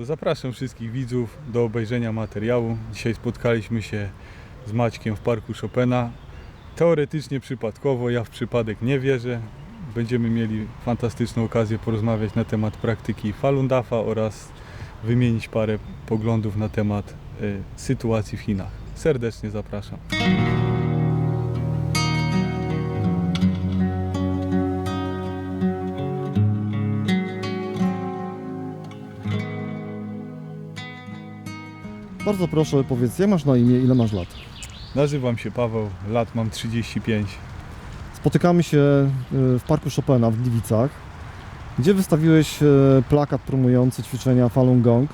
To zapraszam wszystkich widzów do obejrzenia materiału. Dzisiaj spotkaliśmy się z Maćkiem w parku Chopina. Teoretycznie przypadkowo, ja w przypadek nie wierzę. Będziemy mieli fantastyczną okazję porozmawiać na temat praktyki Falun Dafa oraz wymienić parę poglądów na temat y, sytuacji w Chinach. Serdecznie zapraszam. Bardzo proszę, powiedz, jak masz na imię, ile masz lat? Nazywam się Paweł, lat mam 35. Spotykamy się y, w parku Chopina w Gliwicach, gdzie wystawiłeś y, plakat promujący ćwiczenia Falun Gong.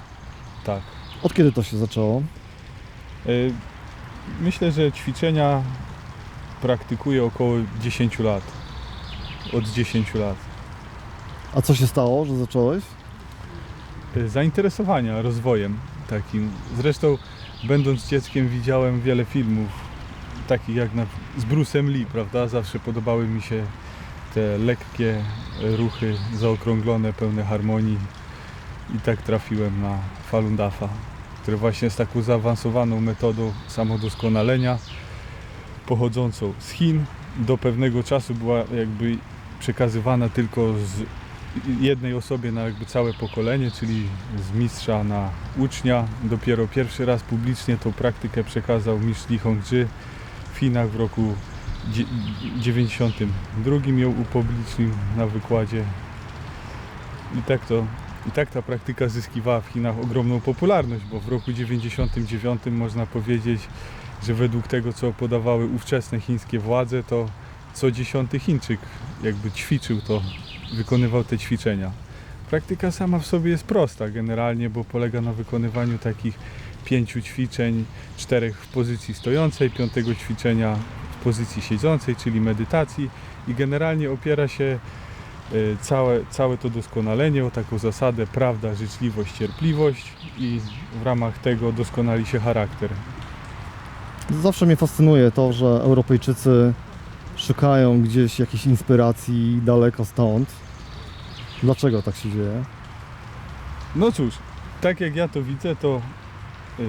Tak. Od kiedy to się zaczęło? Y, Myślę, że ćwiczenia praktykuję około 10 lat. Od 10 lat. A co się stało, że zacząłeś? Zainteresowania rozwojem takim. Zresztą, będąc dzieckiem, widziałem wiele filmów, takich jak na, z Bruce'em Lee, prawda? Zawsze podobały mi się te lekkie ruchy, zaokrąglone, pełne harmonii. I tak trafiłem na Falun Dafa, który właśnie jest taką zaawansowaną metodą samodoskonalenia, pochodzącą z Chin. Do pewnego czasu była jakby przekazywana tylko z jednej osobie na jakby całe pokolenie, czyli z mistrza na ucznia. Dopiero pierwszy raz publicznie tą praktykę przekazał mistrz Li Hongzhi w Chinach w roku dzie- 92 ją upublicznił na wykładzie. I tak to i tak ta praktyka zyskiwała w Chinach ogromną popularność, bo w roku 99 można powiedzieć, że według tego co podawały ówczesne chińskie władze, to co dziesiąty Chińczyk jakby ćwiczył to wykonywał te ćwiczenia. Praktyka sama w sobie jest prosta generalnie, bo polega na wykonywaniu takich pięciu ćwiczeń, czterech w pozycji stojącej, piątego ćwiczenia w pozycji siedzącej, czyli medytacji i generalnie opiera się y, całe, całe to doskonalenie o taką zasadę prawda, życzliwość, cierpliwość i w ramach tego doskonali się charakter. Zawsze mnie fascynuje to, że Europejczycy szukają gdzieś jakiejś inspiracji daleko stąd. Dlaczego tak się dzieje? No cóż, tak jak ja to widzę, to y,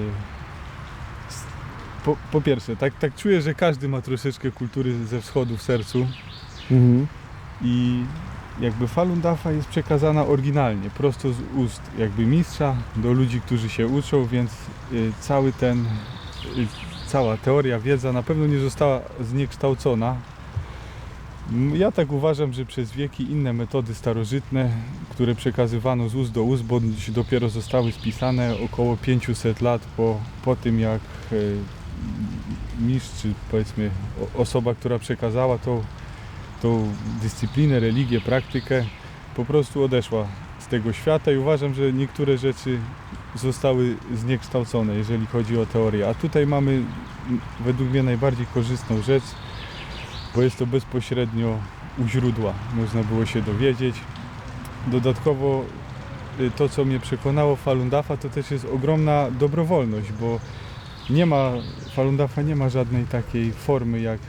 s- po, po pierwsze, tak, tak czuję, że każdy ma troszeczkę kultury ze wschodu w sercu Mhm. i jakby Falun Dafa jest przekazana oryginalnie, prosto z ust jakby mistrza do ludzi, którzy się uczą, więc y, cały ten, y, cała teoria, wiedza na pewno nie została zniekształcona. M, Ja tak uważam, że przez wieki inne metody starożytne, które przekazywano z ust do ust, bądź dopiero zostały spisane około 500 lat po, po tym, jak y, mistrz, czy powiedzmy osoba, która przekazała tą tą dyscyplinę, religię, praktykę po prostu odeszła z tego świata i uważam, że niektóre rzeczy zostały zniekształcone, jeżeli chodzi o teorię. A tutaj mamy według mnie najbardziej korzystną rzecz, bo jest to bezpośrednio u źródła. Można było się dowiedzieć. Dodatkowo y, to, co mnie przekonało Falun Dafa, to też jest ogromna dobrowolność, bo nie ma, Falun Dafa nie ma żadnej takiej formy jak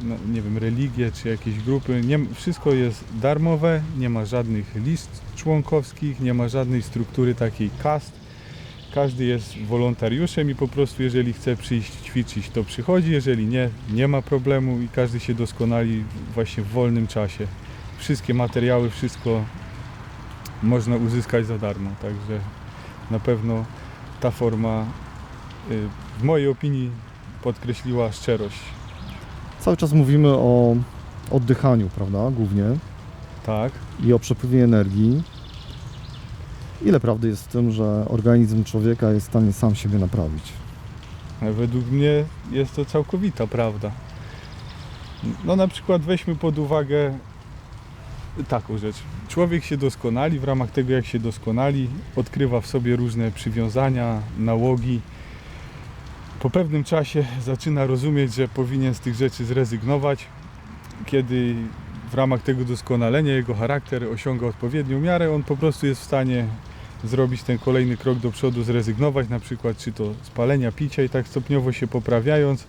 no, nie wiem, religie czy jakieś grupy. Nie, wszystko jest darmowe, nie ma żadnych list członkowskich, nie ma żadnej struktury takiej kast. Każdy jest wolontariuszem i po prostu jeżeli chce przyjść ćwiczyć, to przychodzi, jeżeli nie, nie ma problemu i każdy się doskonali właśnie w wolnym czasie. Wszystkie materiały, wszystko można uzyskać za darmo, także na pewno ta forma y, w mojej opinii podkreśliła szczerość Cały czas mówimy o oddychaniu, prawda, głównie, Tak. i o przepływie energii. Ile prawdy jest w tym, że organizm człowieka jest w stanie sam siebie naprawić? Według mnie jest to całkowita prawda. No na przykład weźmy pod uwagę taką rzecz. Człowiek się doskonali, w ramach tego jak się doskonali, odkrywa w sobie różne przywiązania, nałogi. Po pewnym czasie zaczyna rozumieć, że powinien z tych rzeczy zrezygnować. Kiedy w ramach tego doskonalenia jego charakter osiąga odpowiednią miarę, on po prostu jest w stanie zrobić ten kolejny krok do przodu, zrezygnować na przykład czy to z palenia, picia i tak stopniowo się poprawiając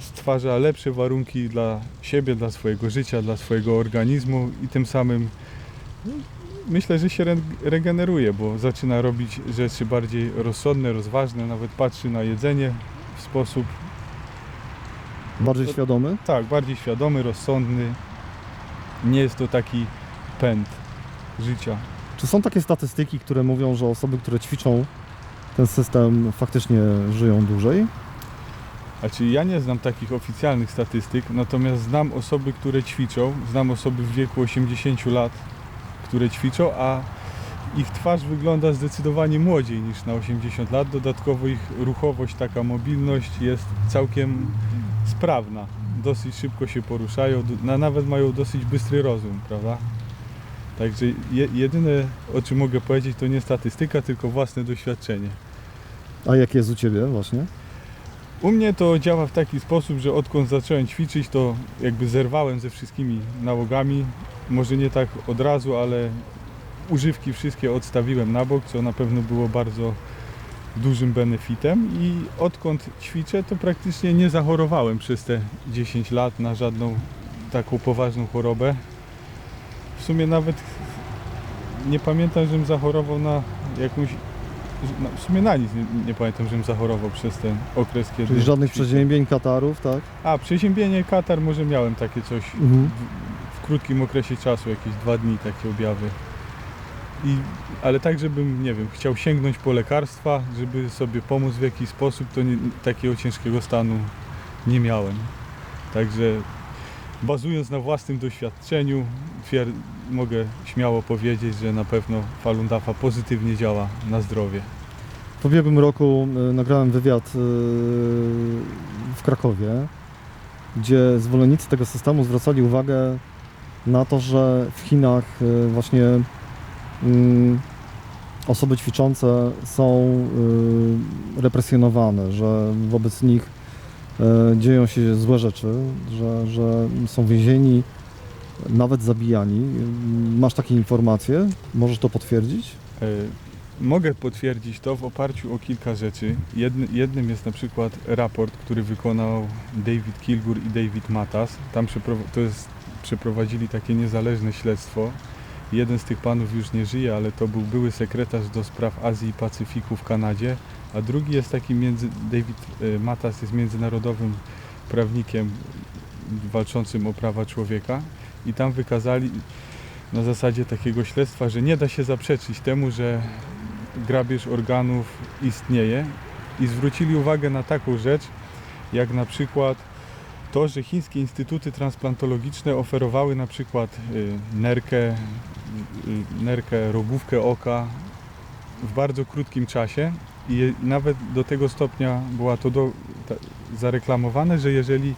stwarza lepsze warunki dla siebie, dla swojego życia, dla swojego organizmu i tym samym myślę, że się re- regeneruje, bo zaczyna robić rzeczy bardziej rozsądne, rozważne, nawet patrzy na jedzenie w sposób Bardziej To- świadomy? tak, bardziej świadomy, rozsądny. Nie jest to taki pęd życia. Czy są takie statystyki, które mówią, że osoby, które ćwiczą ten system faktycznie żyją dłużej? Znaczy ja nie znam takich oficjalnych statystyk, natomiast znam osoby, które ćwiczą, znam osoby w wieku 80 lat, które ćwiczą, a ich twarz wygląda zdecydowanie młodziej niż na 80 lat. Dodatkowo ich ruchowość, taka mobilność jest całkiem sprawna. Dosyć szybko się poruszają, nawet mają dosyć bystry rozum, prawda? Także je, jedyne o czym mogę powiedzieć to nie statystyka, tylko własne doświadczenie. A jak jest u Ciebie właśnie? U mnie to działa w taki sposób, że odkąd zacząłem ćwiczyć, to jakby zerwałem ze wszystkimi nałogami. Może nie tak od razu, ale używki wszystkie odstawiłem na bok, co na pewno było bardzo dużym benefitem i odkąd ćwiczę, to praktycznie nie zachorowałem przez te 10 lat na żadną taką poważną chorobę. W sumie nawet nie pamiętam, żebym zachorował na jakąś w sumie na nic nie, nie pamiętam, żebym zachorował przez ten okres, kiedy... Czyli żadnych ćwiczę. przeziębień, katarów, tak? A, przeziębienie, katar, może miałem takie coś Mhm. w, w krótkim okresie czasu, jakieś dwa dni takie objawy. I, ale tak, żebym, nie wiem, chciał sięgnąć po lekarstwa, żeby sobie pomóc w jakiś sposób, to nie, takiego ciężkiego stanu nie miałem. Także bazując na własnym doświadczeniu, mogę śmiało powiedzieć, że na pewno Falun Dafa pozytywnie działa na zdrowie. W ubiegłym roku y, nagrałem wywiad y, w Krakowie, gdzie zwolennicy tego systemu zwracali uwagę na to, że w Chinach y, właśnie mm, osoby ćwiczące są represjonowane, że wobec nich dzieją się złe rzeczy, że, że są więzieni, nawet zabijani. Masz takie informacje? Możesz to potwierdzić? E, Mogę potwierdzić to w oparciu o kilka rzeczy. Jedny, jednym jest na przykład raport, który wykonał David Kilgur i David Matas. Tam to jest, przeprowadzili takie niezależne śledztwo. Jeden z tych panów już nie żyje, ale to był były sekretarz do spraw Azji i Pacyfiku w Kanadzie, a drugi jest taki między, David e, Matas jest międzynarodowym prawnikiem walczącym o prawa człowieka i tam wykazali na zasadzie takiego śledztwa, że nie da się zaprzeczyć temu, że grabież organów istnieje i zwrócili uwagę na taką rzecz, jak na przykład to, że chińskie instytuty transplantologiczne oferowały na przykład y, nerkę, y, nerkę, rogówkę oka w bardzo krótkim czasie i nawet do tego stopnia była to do, ta, zareklamowane, że jeżeli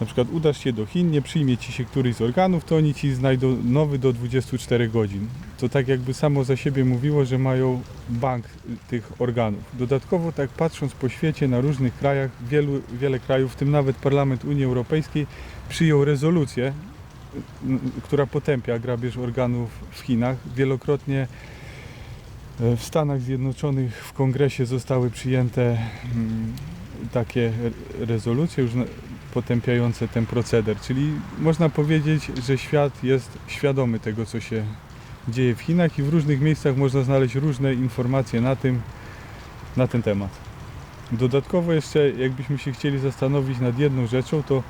na przykład udasz się do Chin, nie przyjmie ci się któryś z organów, to oni ci znajdą nowy do 24 godzin. To tak jakby samo za siebie mówiło, że mają bank tych organów. Dodatkowo tak patrząc po świecie na różnych krajach, wielu, wiele krajów, w tym nawet Parlament Unii Europejskiej przyjął rezolucję, która potępia grabież organów w Chinach. Wielokrotnie w Stanach Zjednoczonych w kongresie zostały przyjęte mm, takie re- rezolucje już potępiające ten proceder. Czyli można powiedzieć, że świat jest świadomy tego, co się dzieje w Chinach i w różnych miejscach można znaleźć różne informacje na tym, na ten temat. Dodatkowo jeszcze, jakbyśmy się chcieli zastanowić nad jedną rzeczą, to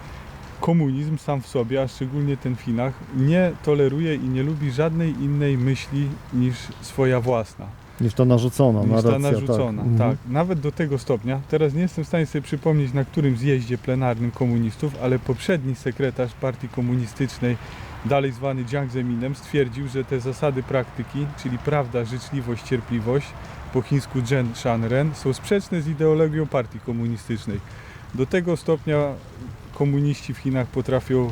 komunizm sam w sobie, a szczególnie ten w Chinach, nie toleruje i nie lubi żadnej innej myśli niż swoja własna Niż ta narzucona niż narracja. ta narzucona. tak. Mhm. Tak, nawet do tego stopnia. Teraz nie jestem w stanie sobie przypomnieć na którym zjeździe plenarnym komunistów, ale poprzedni sekretarz partii komunistycznej, dalej zwany Jiang Zeminem, stwierdził, że te zasady praktyki, czyli prawda, życzliwość, cierpliwość, po chińsku Zhen Shanren, są sprzeczne z ideologią partii komunistycznej. Do tego stopnia komuniści w Chinach potrafią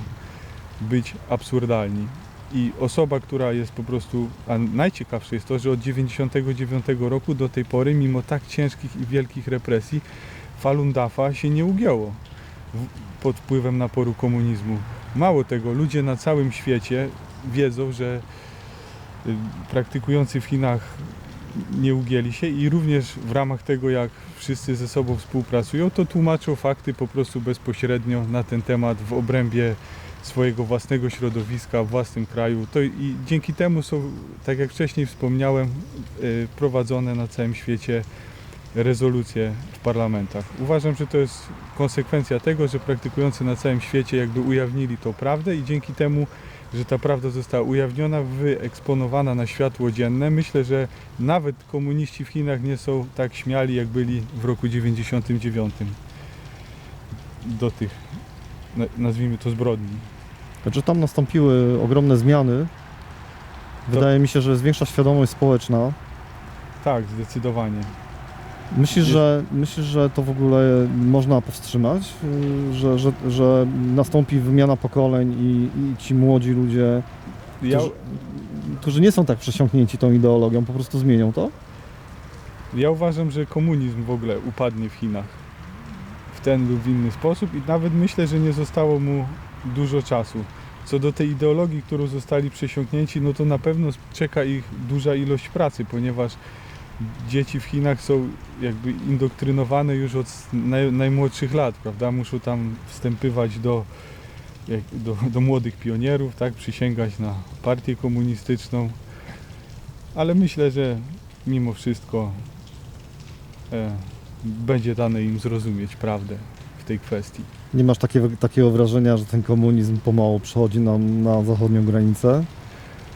być absurdalni. I osoba, która jest po prostu, a najciekawsze jest to, że od 99 roku do tej pory, mimo tak ciężkich i wielkich represji, Falun Dafa się nie ugięło pod wpływem naporu komunizmu. Mało tego, ludzie na całym świecie wiedzą, że y, praktykujący w Chinach nie ugięli się i również w ramach tego, jak wszyscy ze sobą współpracują, to tłumaczą fakty po prostu bezpośrednio na ten temat w obrębie swojego własnego środowiska w własnym kraju. To i dzięki temu są, tak jak wcześniej wspomniałem, y, prowadzone na całym świecie rezolucje w parlamentach. Uważam, że to jest konsekwencja tego, że praktykujący na całym świecie jakby ujawnili tą prawdę i dzięki temu, że ta prawda została ujawniona, wyeksponowana na światło dzienne, myślę, że nawet komuniści w Chinach nie są tak śmiali, jak byli w roku 99 do tych, na- nazwijmy to zbrodni. Znaczy tam nastąpiły ogromne zmiany. Wydaje mi się, że jest większa świadomość społeczna. Tak, zdecydowanie. Myślisz, że, myślisz, że to w ogóle można powstrzymać? Y, Że, że, że nastąpi wymiana pokoleń i, i ci młodzi ludzie, Ja, którzy, którzy nie są tak przesiąknięci tą ideologią, po prostu zmienią to? ja uważam, że komunizm w ogóle upadnie w Chinach w ten lub w inny sposób i nawet myślę, że nie zostało mu dużo czasu. Co do tej ideologii, którą zostali przesiąknięci, no to na pewno czeka ich duża ilość pracy, ponieważ dzieci w Chinach są jakby indoktrynowane już od naj, najmłodszych lat, prawda? Muszą tam wstępywać do, jak, do, do młodych pionierów, tak? Przysięgać na partię komunistyczną. Ale myślę, że mimo wszystko e, będzie dane im zrozumieć prawdę w tej kwestii. Nie masz takiego, takiego wrażenia, że ten komunizm pomału przechodzi nam na zachodnią granicę?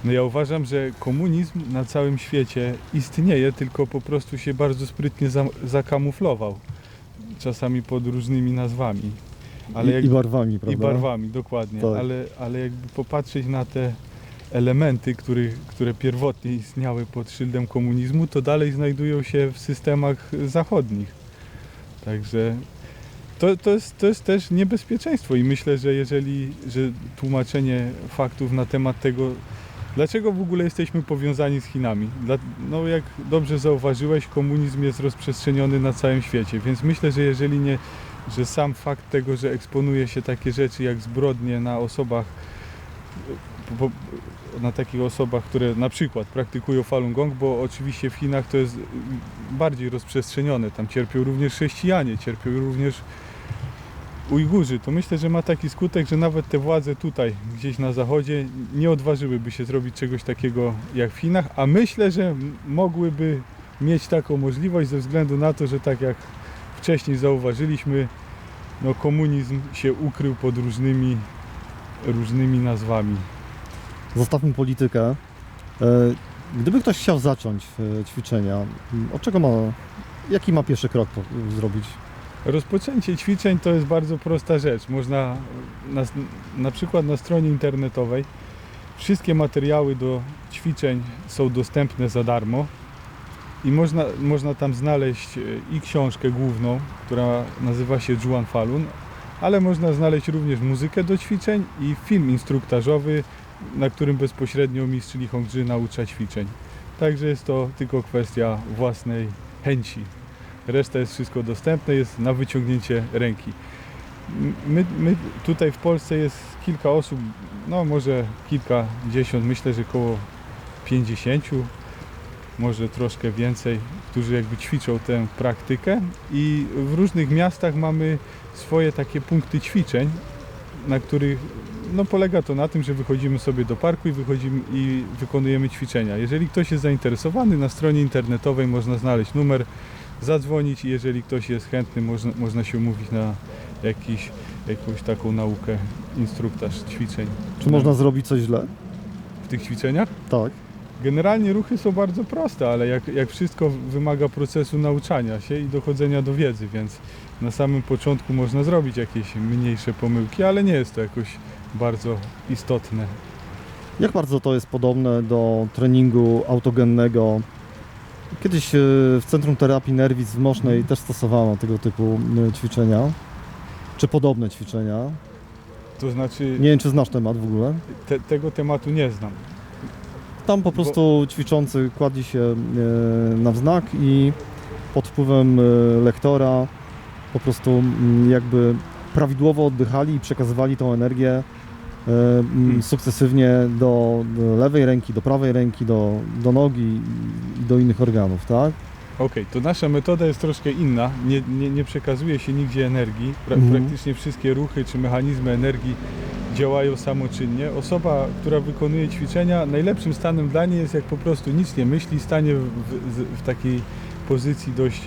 No ja uważam, że komunizm na całym świecie istnieje, tylko po prostu się bardzo sprytnie za, zakamuflował. Czasami pod różnymi nazwami. Ale I, jak, I barwami, prawda? I barwami, dokładnie. Tak. Ale, ale jakby popatrzeć na te elementy, który, które pierwotnie istniały pod szyldem komunizmu, to dalej znajdują się w systemach zachodnich. Także to, to, jest, to jest też niebezpieczeństwo i myślę, że jeżeli że tłumaczenie faktów na temat tego, dlaczego w ogóle jesteśmy powiązani z Chinami. Dla, no jak dobrze zauważyłeś, komunizm jest rozprzestrzeniony na całym świecie, więc myślę, że jeżeli nie, że sam fakt tego, że eksponuje się takie rzeczy jak zbrodnie na osobach, po, na takich osobach, które na przykład praktykują Falun Gong, bo oczywiście w Chinach to jest bardziej rozprzestrzenione. Tam cierpią również chrześcijanie, cierpią również Ujgurzy. To myślę, że ma taki skutek, że nawet te władze tutaj, gdzieś na zachodzie, nie odważyłyby się zrobić czegoś takiego jak w Chinach, a myślę, że mogłyby mieć taką możliwość ze względu na to, że tak jak wcześniej zauważyliśmy, no komunizm się ukrył pod różnymi, różnymi nazwami. Zostawmy politykę. E, Gdyby ktoś chciał zacząć e, ćwiczenia, od czego ma, jaki ma pierwszy krok zrobić? Rozpoczęcie ćwiczeń to jest bardzo prosta rzecz. Można na, na przykład na stronie internetowej wszystkie materiały do ćwiczeń są dostępne za darmo i można, można tam znaleźć e, i książkę główną, która nazywa się Juan Falun, ale można znaleźć również muzykę do ćwiczeń i film instruktażowy, na którym bezpośrednio mistrz Li Hongzhi naucza ćwiczeń. Także jest to tylko kwestia własnej chęci. Reszta jest wszystko dostępne, jest na wyciągnięcie ręki. My, my tutaj w Polsce jest kilka osób, no może kilkadziesiąt, myślę, że około 50, może troszkę więcej, którzy jakby ćwiczą tę praktykę i w różnych miastach mamy swoje takie punkty ćwiczeń, na których no polega to na tym, że wychodzimy sobie do parku i wychodzimy i wykonujemy ćwiczenia. Jeżeli ktoś jest zainteresowany, na stronie internetowej można znaleźć numer, zadzwonić i jeżeli ktoś jest chętny, można, można się umówić na jakiś, jakąś taką naukę, instruktaż ćwiczeń. Czy można zrobić coś źle? w tych ćwiczeniach? Tak. Generalnie ruchy są bardzo proste, ale jak, jak wszystko wymaga procesu nauczania się i dochodzenia do wiedzy, więc na samym początku można zrobić jakieś mniejsze pomyłki, ale nie jest to jakoś bardzo istotne. Jak bardzo to jest podobne do treningu autogennego? Kiedyś e, w Centrum Terapii Nerwic w Mosznej też stosowano tego typu e, ćwiczenia, czy podobne ćwiczenia. To znaczy, Nie wiem, czy znasz temat w ogóle. te, tego tematu nie znam. Tam po prostu ćwiczący kładli się e, na wznak i pod wpływem lektora po prostu mm, jakby prawidłowo oddychali i przekazywali tą energię e, sukcesywnie do, do lewej ręki, do prawej ręki, do, do nogi i do innych organów, tak? Okej, to nasza metoda jest troszkę inna. Nie, nie, nie przekazuje się nigdzie energii. Pra, Mhm. Praktycznie wszystkie ruchy czy mechanizmy energii działają samoczynnie. Osoba, która wykonuje ćwiczenia, najlepszym stanem dla niej jest jak po prostu nic nie myśli, stanie w, w, w takiej pozycji dość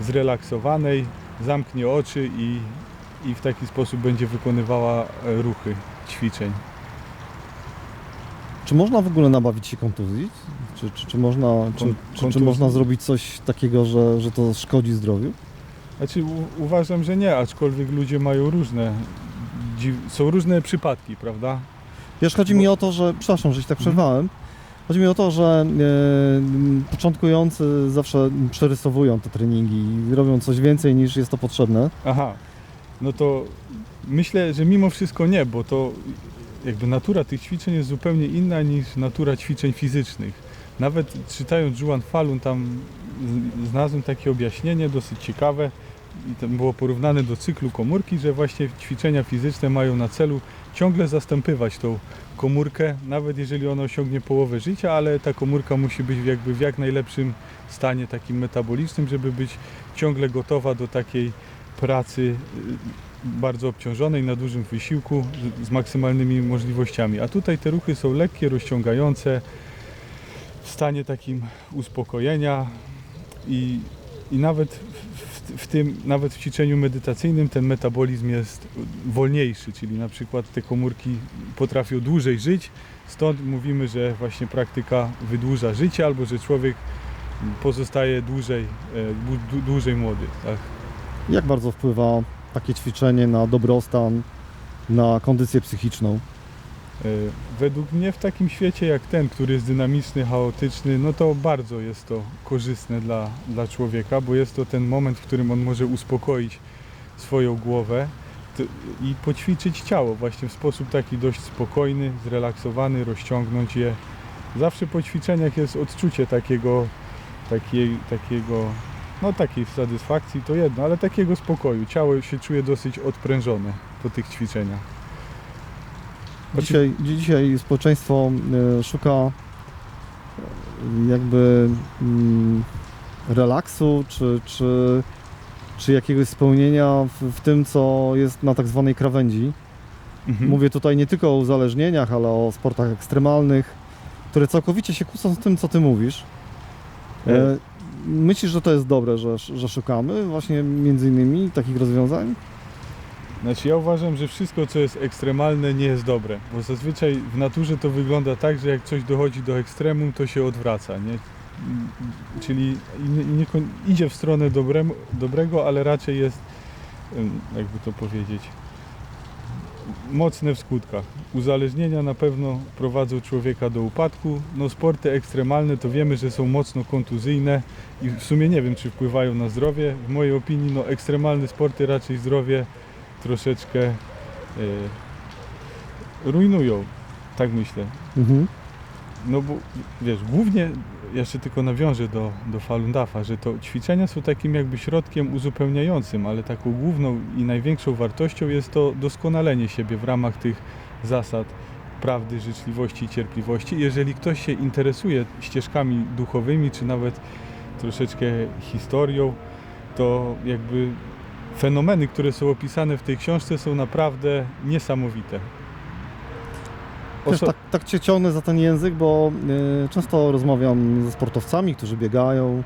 zrelaksowanej, zamknie oczy i, i w taki sposób będzie wykonywała ruchy ćwiczeń. Czy można w ogóle nabawić się kontuzji? Czy, czy, czy, można, czy, czy, czy można zrobić coś takiego, że, że to szkodzi zdrowiu? Znaczy u, uważam, że nie, aczkolwiek ludzie mają różne, dziw, są różne przypadki, prawda? Wiesz, chodzi mi o to, że, przepraszam, że się tak Mhm. przerwałem, chodzi mi o to, że e, początkujący zawsze przerysowują te treningi i robią coś więcej niż jest to potrzebne. Aha, no to myślę, że mimo wszystko nie, bo to jakby natura tych ćwiczeń jest zupełnie inna niż natura ćwiczeń fizycznych. Nawet czytając Juan Falun tam znalazłem takie objaśnienie dosyć ciekawe i to było porównane do cyklu komórki, że właśnie ćwiczenia fizyczne mają na celu ciągle zastępywać tą komórkę, nawet jeżeli ona osiągnie połowę życia, ale ta komórka musi być jakby w jak najlepszym stanie takim metabolicznym, żeby być ciągle gotowa do takiej pracy y, bardzo obciążonej, na dużym wysiłku, z- maksymalnymi możliwościami. A tutaj te ruchy są lekkie, rozciągające, w stanie takim uspokojenia i, i nawet w, w, tym, nawet w ćwiczeniu medytacyjnym ten metabolizm jest wolniejszy, czyli na przykład te komórki potrafią dłużej żyć, stąd mówimy, że właśnie praktyka wydłuża życie albo że człowiek pozostaje dłużej, e, dłu- dłużej młody. Tak? Jak bardzo wpływa takie ćwiczenie na dobrostan, na kondycję psychiczną? E, Według mnie w takim świecie jak ten, który jest dynamiczny, chaotyczny, no to bardzo jest to korzystne dla, dla człowieka, bo jest to ten moment, w którym on może uspokoić swoją głowę i poćwiczyć ciało właśnie w sposób taki dość spokojny, zrelaksowany, rozciągnąć je. Zawsze po ćwiczeniach jest odczucie takiego, takiej, takiego, no takiej satysfakcji to jedno, ale takiego spokoju. Ciało się czuje dosyć odprężone po tych ćwiczeniach. Dzisiaj, dzisiaj społeczeństwo e, szuka e, jakby mm, relaksu, czy, czy, czy jakiegoś spełnienia w, w tym, co jest na tak zwanej krawędzi. Mhm. Mówię tutaj nie tylko o uzależnieniach, ale o sportach ekstremalnych, które całkowicie się kłócą z tym, co ty mówisz. E, myślisz, że to jest dobre, że, że szukamy właśnie między innymi takich rozwiązań? Znaczy ja uważam, że wszystko co jest ekstremalne nie jest dobre, bo zazwyczaj w naturze to wygląda tak, że jak coś dochodzi do ekstremum, to się odwraca, nie? Czyli nie, nie, idzie w stronę dobrego, ale raczej jest, jakby to powiedzieć, mocne w skutkach. Uzależnienia na pewno prowadzą człowieka do upadku. No sporty ekstremalne to wiemy, że są mocno kontuzyjne i w sumie nie wiem, czy wpływają na zdrowie. W mojej opinii no ekstremalne sporty raczej zdrowie troszeczkę e, rujnują, tak myślę. Mhm. No bo wiesz, głównie jeszcze tylko nawiążę do, do Falun Dafa, że to ćwiczenia są takim jakby środkiem uzupełniającym, ale taką główną i największą wartością jest to doskonalenie siebie w ramach tych zasad prawdy, życzliwości i cierpliwości. Jeżeli ktoś się interesuje ścieżkami duchowymi, czy nawet troszeczkę historią, to jakby fenomeny, które są opisane w tej książce są naprawdę niesamowite. Oso- tak, tak cię ciągnę za ten język, bo y, często rozmawiam ze sportowcami, którzy biegają,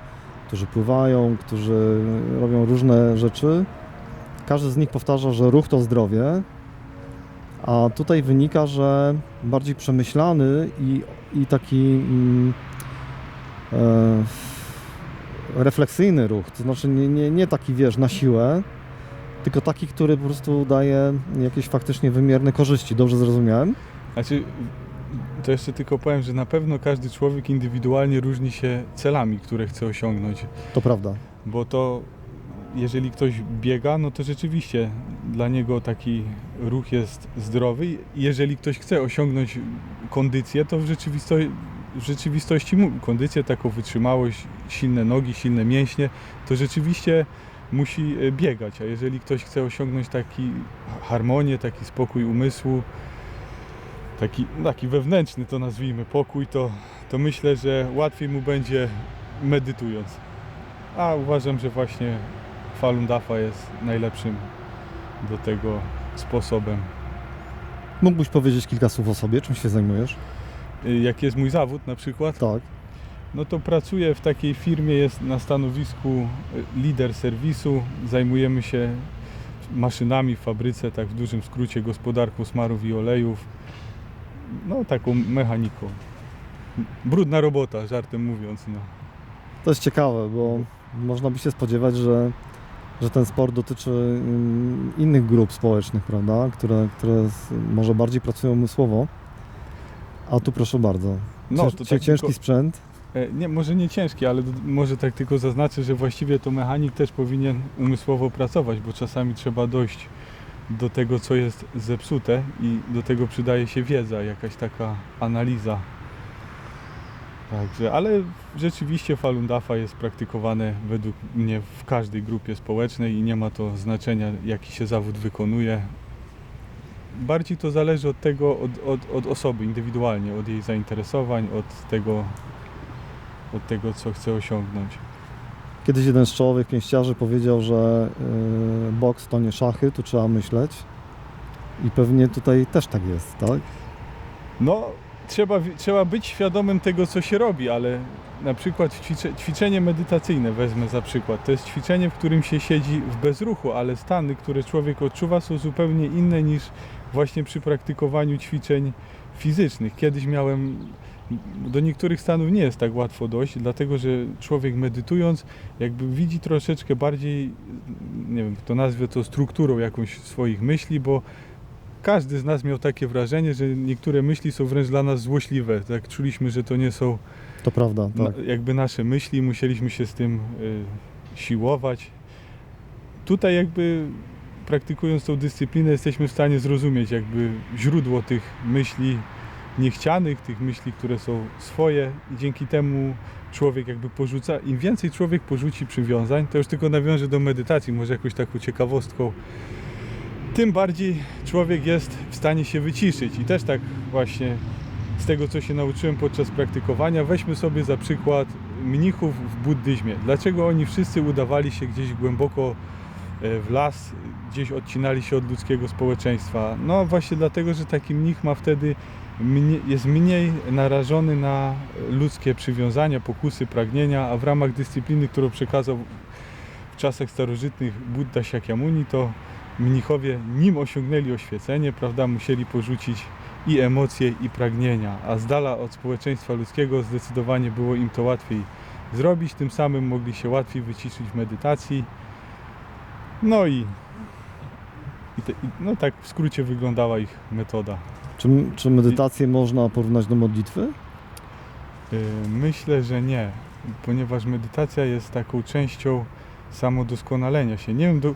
którzy pływają, którzy robią różne rzeczy. Każdy z nich powtarza, że ruch to zdrowie, a tutaj wynika, że bardziej przemyślany i, i taki mm, e, refleksyjny ruch, to znaczy nie, nie, nie taki, wiesz, na siłę, tylko taki, który po prostu daje jakieś faktycznie wymierne korzyści. Dobrze zrozumiałem? Znaczy, to jeszcze tylko powiem, że na pewno każdy człowiek indywidualnie różni się celami, które chce osiągnąć, To prawda. bo to jeżeli ktoś biega, no to rzeczywiście dla niego taki ruch jest zdrowy. Jeżeli ktoś chce osiągnąć kondycję, to w, rzeczywisto, w rzeczywistości kondycję, taką wytrzymałość, silne nogi, silne mięśnie, to rzeczywiście musi e, biegać. A jeżeli ktoś chce osiągnąć taki harmonię, taki spokój umysłu, taki, taki wewnętrzny to nazwijmy pokój, to, to myślę, że łatwiej mu będzie medytując. a uważam, że właśnie Falun Dafa jest najlepszym do tego sposobem. Mógłbyś powiedzieć kilka słów o sobie, czym się zajmujesz? Y, Jaki jest mój zawód na przykład? Tak. No to pracuję w takiej firmie, jest na stanowisku y, lider serwisu. Zajmujemy się maszynami w fabryce, tak w dużym skrócie gospodarką smarów i olejów. No taką mechaniką. Brudna robota, żartem mówiąc. No. To jest ciekawe, bo można by się spodziewać, że, że ten sport dotyczy mm, innych grup społecznych, prawda, które, które może bardziej pracują umysłowo. A tu proszę bardzo. No, Cięż, tak ciężki tylko- sprzęt. E, Nie, może nie ciężki, ale może tak tylko zaznaczę, że właściwie to mechanik też powinien umysłowo pracować, bo czasami trzeba dojść do tego, co jest zepsute i do tego przydaje się wiedza, jakaś taka analiza. Także, ale rzeczywiście Falun Dafa jest praktykowane według mnie w każdej grupie społecznej i nie ma to znaczenia, jaki się zawód wykonuje. Bardziej to zależy od tego, od, od, od osoby indywidualnie, od jej zainteresowań, od tego, od tego, co chce osiągnąć. Kiedyś jeden z czołowych pięściarzy powiedział, że y, boks to nie szachy, tu trzeba myśleć. I pewnie tutaj też tak jest, tak? No, trzeba, trzeba być świadomym tego, co się robi, ale na przykład ćwicze, ćwiczenie medytacyjne wezmę za przykład. To jest ćwiczenie, w którym się siedzi w bezruchu, ale stany, które człowiek odczuwa, są zupełnie inne niż właśnie przy praktykowaniu ćwiczeń fizycznych. Kiedyś miałem. Do niektórych stanów nie jest tak łatwo dojść, dlatego że człowiek medytując, jakby widzi troszeczkę bardziej, nie wiem, to nazwę to strukturą jakąś swoich myśli, bo każdy z nas miał takie wrażenie, że niektóre myśli są wręcz dla nas złośliwe. Tak czuliśmy, że to nie są To prawda, tak. na, jakby nasze myśli, musieliśmy się z tym y, siłować. Tutaj jakby praktykując tą dyscyplinę jesteśmy w stanie zrozumieć jakby źródło tych myśli niechcianych, tych myśli, które są swoje i dzięki temu człowiek jakby porzuca, im więcej człowiek porzuci przywiązań, to już tylko nawiążę do medytacji, może jakąś taką ciekawostką, tym bardziej człowiek jest w stanie się wyciszyć i też tak właśnie z tego, co się nauczyłem podczas praktykowania, weźmy sobie za przykład mnichów w buddyzmie. Dlaczego oni wszyscy udawali się gdzieś głęboko w las, gdzieś odcinali się od ludzkiego społeczeństwa? No właśnie dlatego, że taki mnich ma wtedy jest mniej narażony na ludzkie przywiązania, pokusy, pragnienia, a w ramach dyscypliny, którą przekazał w czasach starożytnych Buddha Shakyamuni, to mnichowie, nim osiągnęli oświecenie, prawda, musieli porzucić i emocje, i pragnienia, a z dala od społeczeństwa ludzkiego zdecydowanie było im to łatwiej zrobić, tym samym mogli się łatwiej wyciszyć w medytacji. No i, i, te, i no tak w skrócie wyglądała ich metoda. Czy, czy medytację można porównać do modlitwy? Yy, Myślę, że nie, ponieważ medytacja jest taką częścią samodoskonalenia się. Nie wiem, do,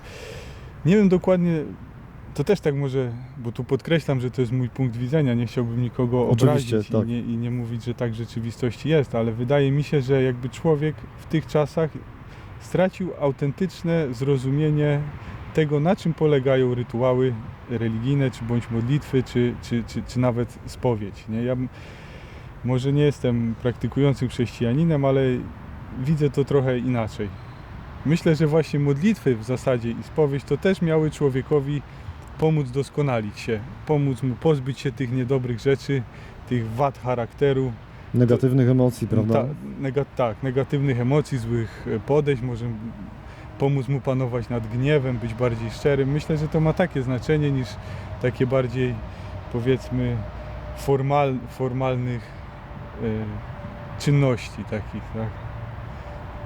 nie wiem dokładnie, to też tak może, bo tu podkreślam, że to jest mój punkt widzenia, nie chciałbym nikogo Oczywiście, obrazić tak. i, nie, i nie mówić, że tak w rzeczywistości jest, ale wydaje mi się, że jakby człowiek w tych czasach stracił autentyczne zrozumienie tego, na czym polegają rytuały religijne, czy bądź modlitwy, czy, czy, czy, czy nawet spowiedź. Nie? Ja może nie jestem praktykującym chrześcijaninem, ale widzę to trochę inaczej. Myślę, że właśnie modlitwy w zasadzie i spowiedź to też miały człowiekowi pomóc doskonalić się, pomóc mu pozbyć się tych niedobrych rzeczy, tych wad charakteru, Negatywnych emocji, prawda? ta, nega, tak, negatywnych emocji, złych e, podejść, może pomóc mu panować nad gniewem, być bardziej szczerym. Myślę, że to ma takie znaczenie niż takie bardziej powiedzmy formal, formalnych e, czynności takich, tak?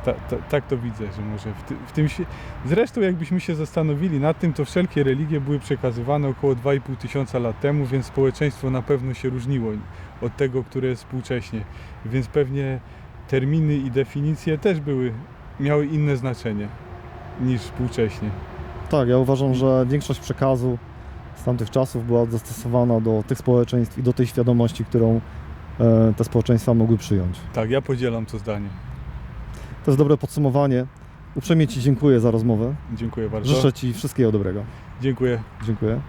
Ta, ta, tak to widzę, że może w, ty, w tym się... Zresztą jakbyśmy się zastanowili nad tym, to wszelkie religie były przekazywane około 2,5 tysiąca lat temu, więc społeczeństwo na pewno się różniło od tego, które jest współcześnie. Więc pewnie terminy i definicje też były, miały inne znaczenie niż współcześnie. Tak, ja uważam, że większość przekazu z tamtych czasów była dostosowana do tych społeczeństw i do tej świadomości, którą e, te społeczeństwa mogły przyjąć. Tak, ja podzielam to zdanie. To jest dobre podsumowanie. Uprzejmie Ci dziękuję za rozmowę. Dziękuję bardzo. Życzę Ci wszystkiego dobrego. Dziękuję. Dziękuję.